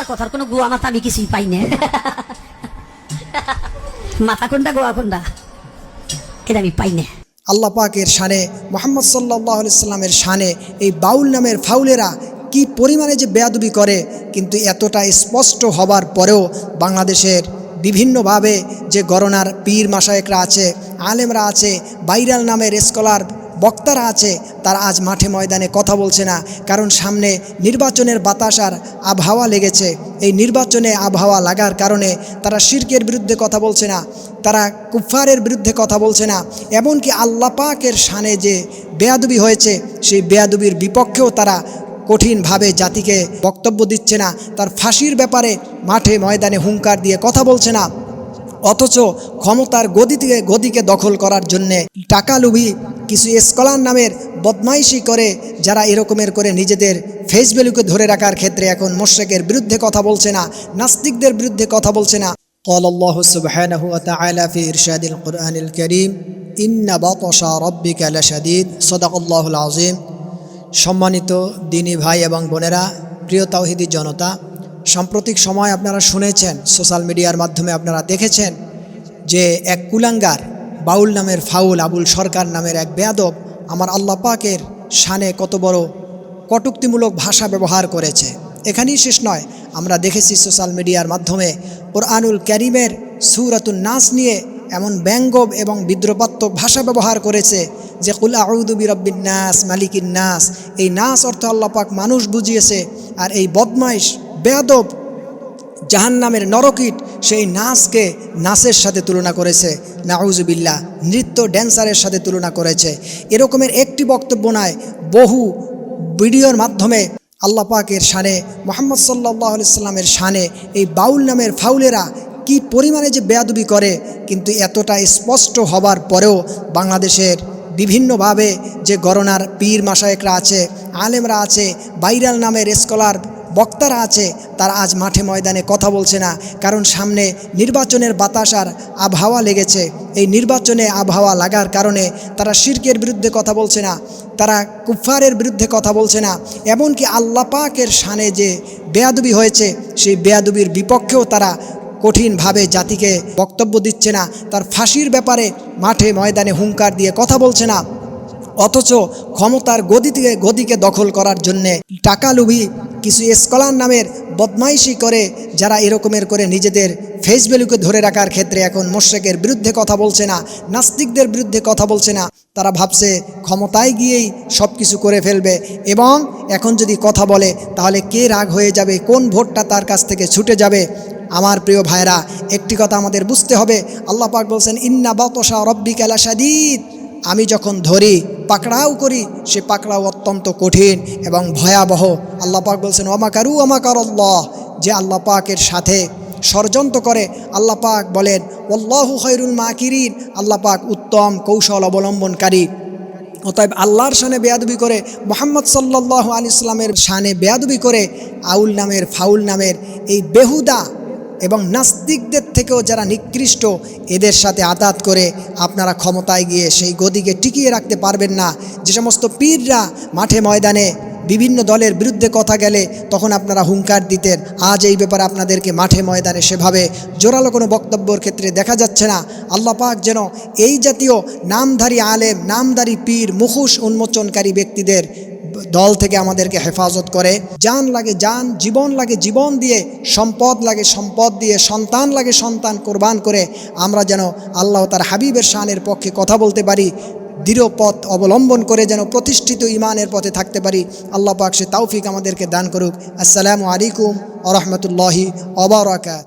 বলার কথার কোনো গোয়া মাথা আমি কিছুই পাই না। মাথা কোনটা, গোয়া কোনটা? এটা আমি পাই না। আল্লাহ পাকের শানে, মোহাম্মদ সাল্লাহ সাল্লামের শানে এই বাউল নামের ফাউলেরা কি পরিমাণে যে বেয়াদবি করে, কিন্তু এতটা স্পষ্ট হবার পরেও বাংলাদেশের বিভিন্নভাবে যে গণনার পীর মাসায়েকরা আছে, আলেমরা আছে বাইরাল নামের স্কলার বক্তারা আছে, তারা আজ মাঠে ময়দানে কথা বলছে না, কারণ সামনে নির্বাচনের বাতাস আর আবহাওয়া লেগেছে। এই নির্বাচনে আবহাওয়া লাগার কারণে তারা শির্কের বিরুদ্ধে কথা বলছে না, তারা কুফারের বিরুদ্ধে কথা বলছে না, এমনকি আল্লাহ পাকের শানে যে বেয়াদুবি হয়েছে, সেই বেয়াদুবির বিপক্ষেও তারা কঠিনভাবে জাতিকে বক্তব্য দিচ্ছে না, তার ফাঁসির ব্যাপারে মাঠে ময়দানে হুঙ্কার দিয়ে কথা বলছে না। অথচ ক্ষমতার গদিতে গদিকে দখল করার জন্যে টাকা লুভি কিছু স্কলার নামের বদমাইশি করে যারা এরকমের করে নিজেদের ফেস ভ্যালুকে ধরে রাখার ক্ষেত্রে এখন মোশেকের বিরুদ্ধে কথা বলছে না নাস্তিকদের বিরুদ্ধে কথা বলছে না قال الله سبحانه وتعالى في إرشاد القرآن الكريم إن بطش ربك لشديد صدق الله العظيم সম্মানিত দিনী ভাই এবং বোনেরা প্রিয় তাওহিদি জনতা সাম্প্রতিক সময় আপনারা শুনেছেন, সোশ্যাল মিডিয়ার মাধ্যমে আপনারা দেখেছেন যে এক কুলাঙ্গার, বাউল নামের ফাউল আবুল সরকার নামের এক বেয়াদব আমার আল্লাহ পাকের শানে কত বড় কটুক্তিমূলক ভাষা ব্যবহার করেছে। এখানেই শেষ নয়, আমরা দেখেছি সোশ্যাল মিডিয়ার মাধ্যমে কোরআনুল ক্যারিমের সুরাতুল নাচ নিয়ে এমন ব্যঙ্গব এবং বিদ্রোপাত্মক ভাষা ব্যবহার করেছে যে কুল আউদুবি রব্বিন নাস, মালিকিন নাস, এই নাস অর্থ আল্লাহ পাক মানুষ বুঝিয়েছে আর এই বদমাইশ বেয়াদব জাহান্নামের নরকিট সেই নাচকে নাচের সাথে তুলনা করেছে। নাউজুবিল্লা নৃত্য ড্যান্সারের সাথে তুলনা করেছে। এরকমের একটি বক্তব্য নয় বহু ভিডিওর মাধ্যমে আল্লাহ পাকের শানে, মোহাম্মদ সাল্লাহ সাল্লামের শানে এই বাউল নামের ফাউলেরা কি পরিমাণে যে বেয়াদবি করে, কিন্তু এতটা স্পষ্ট হবার পরেও বাংলাদেশের বিভিন্নভাবে যে গণনার পীর মাসায়েকরা আছে, আলেমরা আছে বাইরাল নামের স্কলার বক্তারা আছে, তারা আজ মাঠে ময়দানে কথা বলছে না, কারণ সামনে নির্বাচনের বাতাস আর আবহাওয়া লেগেছে। এই নির্বাচনে আবহাওয়া লাগার কারণে তারা শির্কের বিরুদ্ধে কথা বলছে না, তারা কুফারের বিরুদ্ধে কথা বলছে না। এমনকি আল্লাহ পাকের শানে যে বেয়াদুবি হয়েছে, সেই বেয়াদুবির বিপক্ষেও তারা কঠিনভাবে জাতিকে বক্তব্য দিচ্ছে না, তার ফাঁসির ব্যাপারে মাঠে ময়দানে হুঙ্কার দিয়ে কথা বলছে না। অথচ ক্ষমতার গদিতে গদিকে দখল করার জন্যে টাকা লুভি কিছু স্কলার নামের বদমাইশি করে, যারা এরকমের করে নিজেদের ফেস ভ্যালুকে ধরে রাখার ক্ষেত্রে এখন মোশেকের বিরুদ্ধে কথা বলছে না, নাস্তিকদের বিরুদ্ধে কথা বলছে না, তারা ভাবছে ক্ষমতায় গিয়েই সব কিছু করে ফেলবে এবং এখন যদি কথা বলে, তাহলে কে রাগ হয়ে যাবে, কোন ভোটটা তার কাছ থেকে ছুটে যাবে? আমার প্রিয় ভাইরা একটি কথা আমাদের বুঝতে হবে। আল্লাহ পাক বলছেন, ইন্না বাতসা রব্বি কেলা সাদিদ আমি যখন ধরি, পাকড়াও করি, সে পাকড়াও অত্যন্ত কঠিন এবং ভয়াবহ। আল্লাহ পাক বলছেন অমাকারু অমাকার আল্লাহ যে আল্লাহ পাকের সাথে ষড়যন্ত্র করে, আল্লাহ পাক বলেন অল্লাহু খৈরুল মাকিরিন। আল্লাহ পাক উত্তম কৌশল অবলম্বনকারী। অতএব আল্লাহর শানে বেয়াদবি করে, মোহাম্মদ সাল্লাহ আলি ইসলামের শানে বেয়াদবি করে, আউল নামের, ফাউল নামের এই বেহুদা এবং নাস্তিকদের থেকেও যারা নিকৃষ্ট, এদের সাথে আতাত করে আপনারা ক্ষমতায় গিয়ে সেই গদিকে টিকিয়ে রাখতে পারবেন না। যে সমস্ত পীররা মাঠে ময়দানে বিভিন্ন দলের বিরুদ্ধে কথা গেলে তখন আপনারা হুঙ্কার দিতেন। আজ এই ব্যাপারে আপনাদেরকে মাঠে ময়দানে সেভাবে জোরালো কোনো বক্তব্যর ক্ষেত্রে দেখা যাচ্ছে না। আল্লাহ পাক যেন এই জাতীয় নামধারী আলেম, নামধারী পীর, মুখোশ উন্মোচনকারী ব্যক্তিদের দল থেকে আমাদেরকে হেফাজত করে। যান লাগে যান, জীবন লাগে জীবন দিয়ে, সম্পদ লাগে সম্পদ দিয়ে, সন্তান লাগে সন্তান কোরবান করে আমরা যেন আল্লাহ তার হাবিবের শানের পক্ষে কথা বলতে পারি, দৃঢ় পথ অবলম্বন করে যেন প্রতিষ্ঠিত ইমানের পথে থাকতে পারি। আল্লাহ পাক সে তৌফিক আমাদেরকে দান করুক। আসসালামু আলাইকুম আ রহমতুল্লাহি অবরাকাত